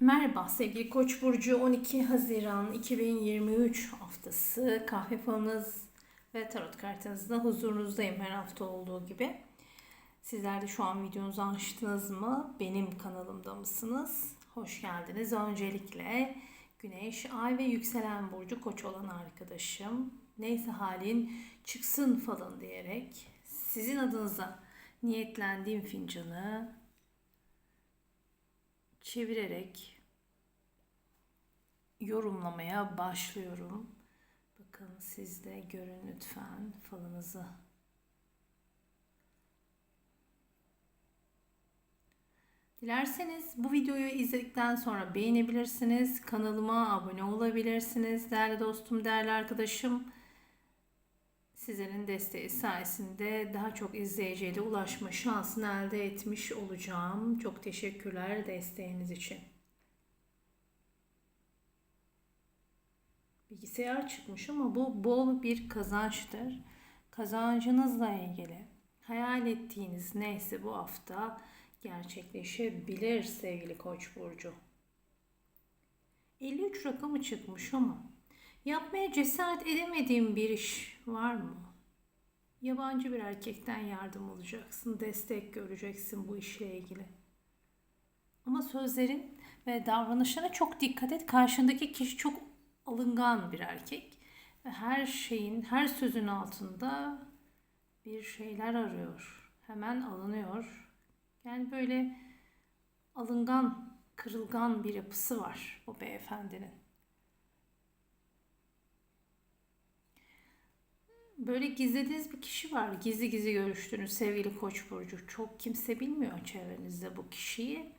Merhaba sevgili Koç burcu 12 Haziran 2023 haftası kahve falınız ve tarot kartınızla huzurunuzdayım her hafta olduğu gibi. Sizler de şu an videonuzu açtınız mı? Benim kanalımda mısınız? Hoş geldiniz. Öncelikle Güneş, Ay ve Yükselen Burcu Koç olan arkadaşım neyse halin çıksın falan diyerek sizin adınıza niyetlendiğim fincanı çevirerek yorumlamaya başlıyorum. Bakın siz de görün lütfen falınızı. Dilerseniz bu videoyu izledikten sonra beğenebilirsiniz. Kanalıma abone olabilirsiniz. Değerli dostum, değerli arkadaşım. Sizlerin desteği sayesinde daha çok izleyiciye de ulaşma şansını elde etmiş olacağım. Çok teşekkürler desteğiniz için. Bilgisayar çıkmış ama bu bol bir kazançtır. Kazancınızla ilgili hayal ettiğiniz neyse bu hafta gerçekleşebilir sevgili Koç burcu. 53 rakamı çıkmış ama yapmaya cesaret edemediğim bir iş var mı? Yabancı bir erkekten yardım alacaksın, destek göreceksin bu işle ilgili. Ama sözlerin ve davranışlarına çok dikkat et. Karşındaki kişi çok alıngan bir erkek ve her şeyin, her sözün altında bir şeyler arıyor. Hemen alınıyor. Yani böyle alıngan, kırılgan bir yapısı var bu beyefendinin. Böyle gizlediğiniz bir kişi var. Gizli gizli görüştüğünüz sevgili Koç burcu. Çok kimse bilmiyor çevrenizde bu kişiyi.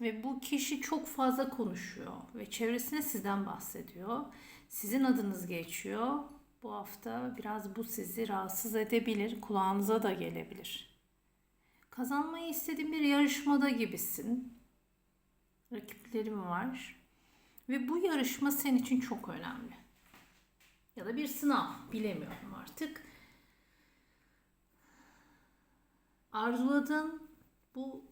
Ve bu kişi çok fazla konuşuyor ve çevresine sizden bahsediyor. Sizin adınız geçiyor. Bu hafta biraz bu sizi rahatsız edebilir, kulağınıza da gelebilir. Kazanmayı istediğin bir yarışmada gibisin. Rakiplerim var. Ve bu yarışma senin için çok önemli. Ya da bir sınav, bilemiyorum artık. Arzuladığın bu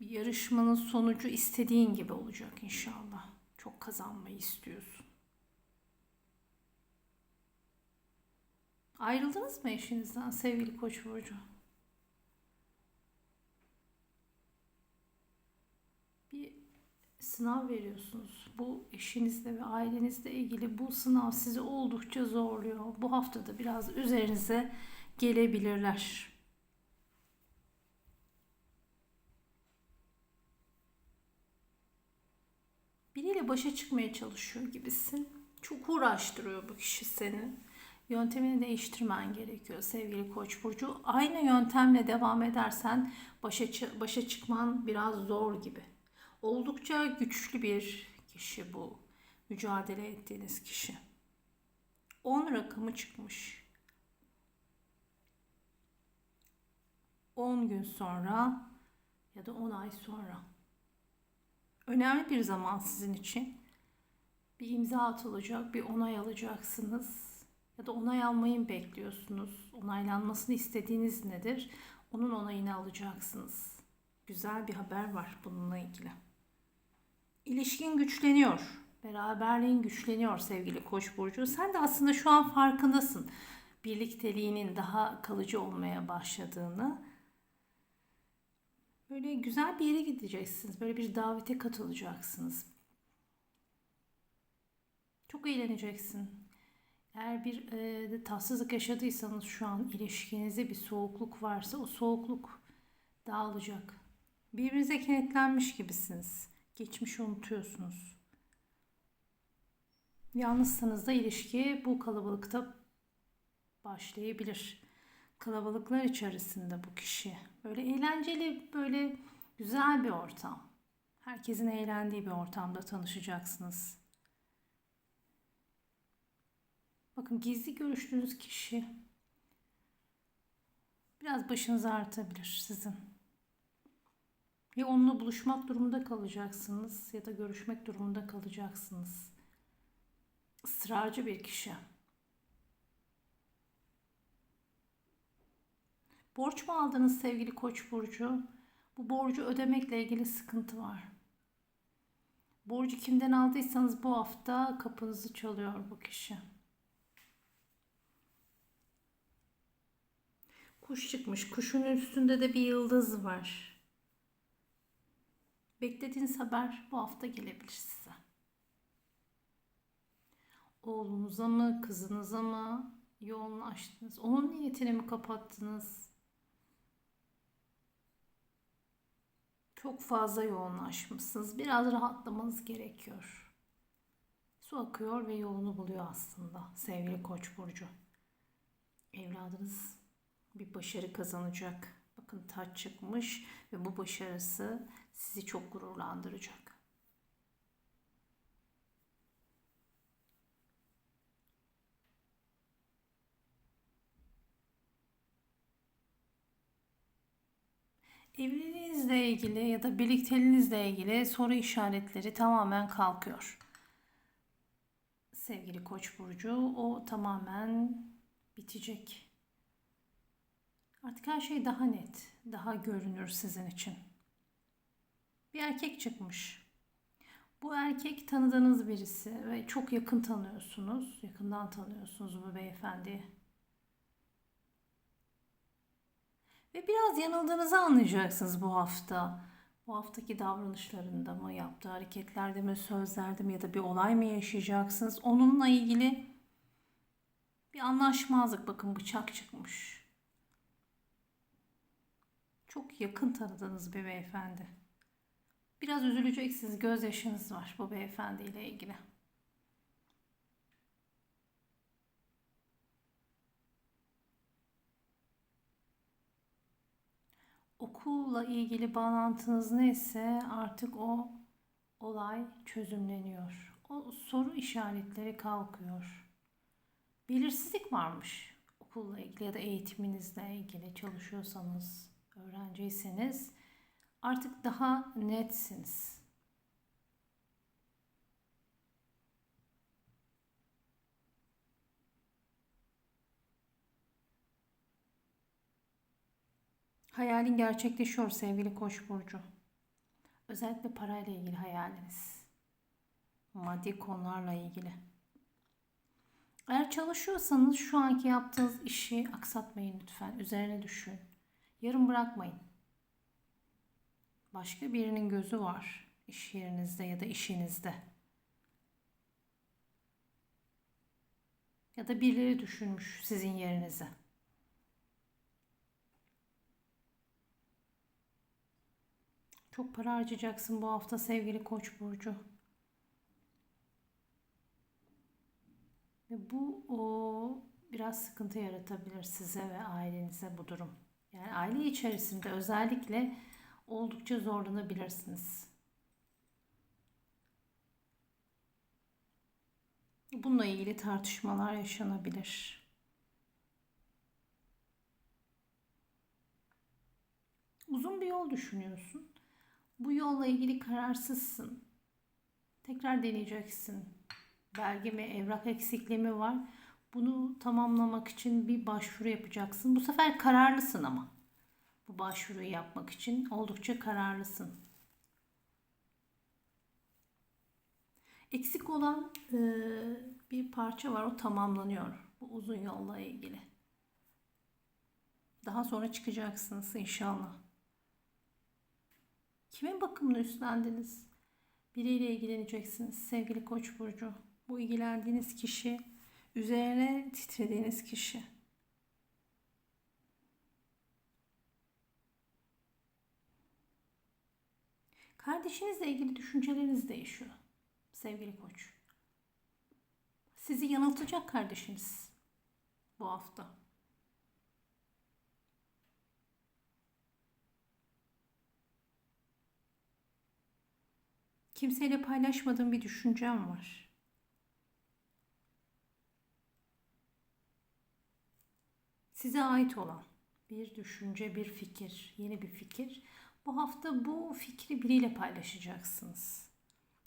yarışmanın sonucu istediğin gibi olacak inşallah. Çok kazanmayı istiyorsun. Ayrıldınız mı eşinizden sevgili Koç burcu? Bir sınav veriyorsunuz. Bu eşinizle ve ailenizle ilgili bu sınav sizi oldukça zorluyor. Bu haftada biraz üzerinize gelebilirler. Biriyle başa çıkmaya çalışıyor gibisin. Çok uğraştırıyor bu kişi seni. Yöntemini değiştirmen gerekiyor sevgili Koç burcu. Aynı yöntemle devam edersen başa başa çıkman biraz zor gibi. Oldukça güçlü bir kişi bu. Mücadele ettiğiniz kişi. 10 rakamı çıkmış. 10 gün sonra ya da 10 ay sonra. Önemli bir zaman sizin için. Bir imza atılacak, bir onay alacaksınız. Ya da onay almayı mı bekliyorsunuz? Onaylanmasını istediğiniz nedir? Onun onayını alacaksınız. Güzel bir haber var bununla ilgili. İlişkin güçleniyor. Beraberliğin güçleniyor sevgili Koç burcu. Sen de aslında şu an farkındasın. Birlikteliğinin daha kalıcı olmaya başladığını. Böyle güzel bir yere gideceksiniz. Böyle bir davete katılacaksınız. Çok eğleneceksin. Eğer bir e, tatsızlık yaşadıysanız şu an ilişkinizde bir soğukluk varsa o soğukluk dağılacak. Birbirinize kenetlenmiş gibisiniz. Geçmişi unutuyorsunuz. Yalnızsanız da ilişki bu kalabalıkta başlayabilir. Kalabalıklar içerisinde bu kişi. Böyle eğlenceli, böyle güzel bir ortam. Herkesin eğlendiği bir ortamda tanışacaksınız. Bakın gizli görüştüğünüz kişi biraz başınızı artabilir sizin. Ya onunla buluşmak durumunda kalacaksınız ya da görüşmek durumunda kalacaksınız. Israrcı bir kişi. Borç mu aldınız sevgili Koç burcu? Bu borcu ödemekle ilgili sıkıntı var. Borcu kimden aldıysanız bu hafta kapınızı çalıyor bu kişi. Kuş çıkmış. Kuşun üstünde de bir yıldız var. Beklediğiniz haber bu hafta gelebilir size. Oğlunuza mı, kızınıza mı yoğunlaştınız? Onun niyetini mi kapattınız? Çok fazla yoğunlaşmışsınız. Biraz rahatlamanız gerekiyor. Su akıyor ve yolunu buluyor aslında sevgili Koç burcu. Evladınız bir başarı kazanacak. Bakın taç çıkmış ve bu başarısı sizi çok gururlandıracak. Evliliğinizle ilgili ya da birlikteliğinizle ilgili soru işaretleri tamamen kalkıyor. Sevgili Koç burcu, o tamamen bitecek. Artık her şey daha net, daha görünür sizin için. Bir erkek çıkmış. Bu erkek tanıdığınız birisi ve çok yakın tanıyorsunuz. Yakından tanıyorsunuz bu beyefendiyi. Ve biraz yanıldığınızı anlayacaksınız bu hafta. Bu haftaki davranışlarında mı, yaptığı hareketlerde mi, sözlerde mi ya da bir olay mı yaşayacaksınız? Onunla ilgili bir anlaşmazlık. Bakın bıçak çıkmış. Çok yakın tanıdığınız bir beyefendi. Biraz üzüleceksiniz. Gözyaşınız var bu beyefendiyle ilgili. okulla ilgili bağlantınız neyse artık o olay çözümleniyor. O soru işaretleri kalkıyor. Belirsizlik varmış okulla ilgili ya da eğitiminizle ilgili çalışıyorsanız, öğrenciyseniz artık daha netsiniz. Hayalin gerçekleşiyor sevgili Koç burcu. Özellikle parayla ilgili hayaliniz. Maddi konularla ilgili. Eğer çalışıyorsanız şu anki yaptığınız işi aksatmayın lütfen. Üzerine düşün. Yarım bırakmayın. Başka birinin gözü var iş yerinizde ya da işinizde. Ya da birileri düşünmüş sizin yerinize. Çok para harcayacaksın bu hafta sevgili Koç burcu. Ve bu o biraz sıkıntı yaratabilir size ve ailenize bu durum. Yani aile içerisinde özellikle oldukça zorlanabilirsiniz. Bununla ilgili tartışmalar yaşanabilir. Uzun bir yol düşünüyorsun. Bu yolla ilgili kararsızsın. Tekrar deneyeceksin. Belge mi, evrak eksikliği var? Bunu tamamlamak için bir başvuru yapacaksın. Bu sefer kararlısın ama. Bu başvuruyu yapmak için oldukça kararlısın. Eksik olan e, bir parça var. O tamamlanıyor. Bu uzun yolla ilgili. Daha sonra çıkacaksınız inşallah. Kimin bakımını üstlendiniz? Biriyle ilgileneceksiniz sevgili Koç burcu. Bu ilgilendiğiniz kişi, üzerine titrediğiniz kişi. Kardeşinizle ilgili düşünceleriniz değişiyor sevgili Koç. Sizi yanıltacak kardeşiniz bu hafta. Kimseyle paylaşmadığım bir düşüncem var. Size ait olan bir düşünce, bir fikir, yeni bir fikir. Bu hafta bu fikri biriyle paylaşacaksınız.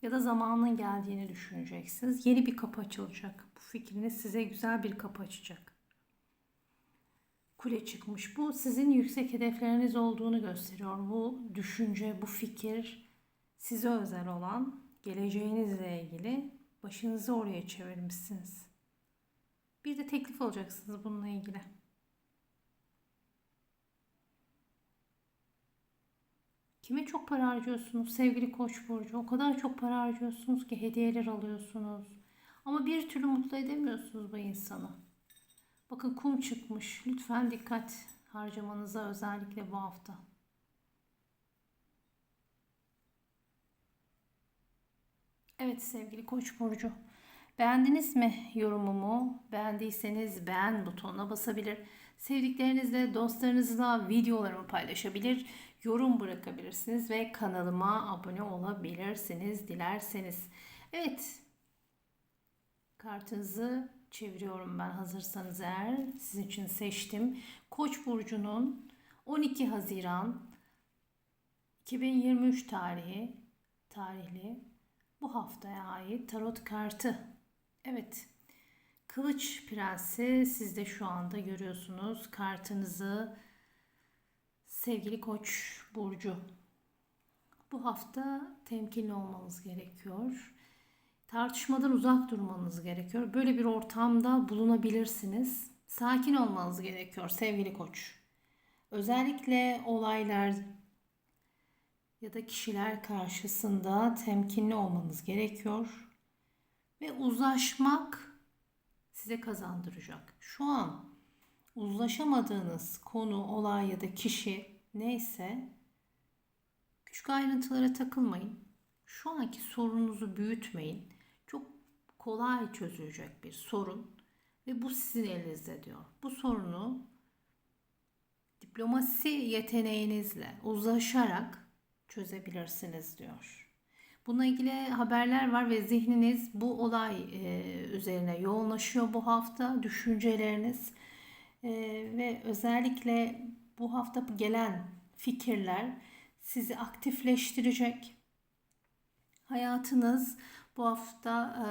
Ya da zamanın geldiğini düşüneceksiniz. Yeni bir kapı açılacak. Bu fikriniz size güzel bir kapı açacak. kule çıkmış. Bu sizin yüksek hedefleriniz olduğunu gösteriyor. Bu düşünce, bu fikir size özel olan geleceğinizle ilgili başınızı oraya çevirmişsiniz. Bir de teklif alacaksınız bununla ilgili. Kime çok para harcıyorsunuz sevgili Koç burcu? O kadar çok para harcıyorsunuz ki hediyeler alıyorsunuz. Ama bir türlü mutlu edemiyorsunuz bu insanı. Bakın kum çıkmış. Lütfen dikkat harcamanıza özellikle bu hafta. Evet sevgili Koç burcu. Beğendiniz mi yorumumu? Beğendiyseniz beğen butonuna basabilir. Sevdiklerinizle, dostlarınızla videolarımı paylaşabilir, yorum bırakabilirsiniz ve kanalıma abone olabilirsiniz dilerseniz. Evet. Kartınızı çeviriyorum ben hazırsanız eğer. Sizin için seçtim. Koç burcunun 12 Haziran 2023 tarihi tarihli bu haftaya ait tarot kartı. Evet. Kılıç Prensi siz de şu anda görüyorsunuz kartınızı sevgili Koç burcu. Bu hafta temkinli olmanız gerekiyor. Tartışmadan uzak durmanız gerekiyor. Böyle bir ortamda bulunabilirsiniz. Sakin olmanız gerekiyor sevgili Koç. Özellikle olaylar ya da kişiler karşısında temkinli olmanız gerekiyor. Ve uzlaşmak size kazandıracak. Şu an uzlaşamadığınız konu, olay ya da kişi neyse küçük ayrıntılara takılmayın. Şu anki sorununuzu büyütmeyin. Çok kolay çözülecek bir sorun ve bu sizin elinizde diyor. Bu sorunu diplomasi yeteneğinizle uzlaşarak çözebilirsiniz diyor. Bununla ilgili haberler var ve zihniniz bu olay e, üzerine yoğunlaşıyor bu hafta. Düşünceleriniz e, ve özellikle bu hafta gelen fikirler sizi aktifleştirecek. Hayatınız bu hafta e,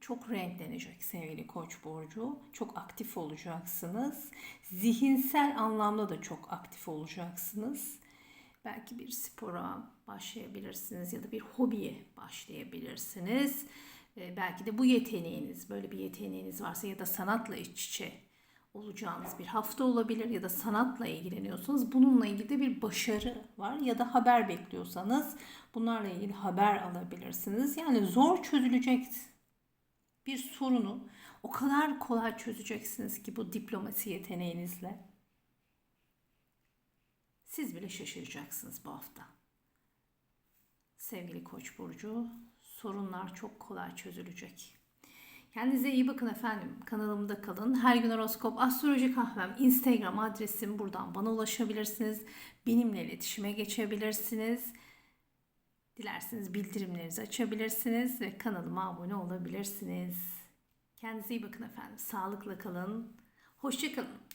çok renklenecek sevgili Koç burcu. Çok aktif olacaksınız. Zihinsel anlamda da çok aktif olacaksınız. Belki bir spora başlayabilirsiniz ya da bir hobiye başlayabilirsiniz. Ee, belki de bu yeteneğiniz, böyle bir yeteneğiniz varsa ya da sanatla iç içe olacağınız bir hafta olabilir ya da sanatla ilgileniyorsanız bununla ilgili de bir başarı var ya da haber bekliyorsanız bunlarla ilgili haber alabilirsiniz. Yani zor çözülecek bir sorunu o kadar kolay çözeceksiniz ki bu diplomasi yeteneğinizle. Siz bile şaşıracaksınız bu hafta. Sevgili Koç burcu, sorunlar çok kolay çözülecek. Kendinize iyi bakın efendim. Kanalımda kalın. Her gün horoskop, astroloji kahvem, Instagram adresim buradan bana ulaşabilirsiniz. Benimle iletişime geçebilirsiniz. Dilerseniz bildirimlerinizi açabilirsiniz ve kanalıma abone olabilirsiniz. Kendinize iyi bakın efendim. Sağlıkla kalın. Hoşçakalın.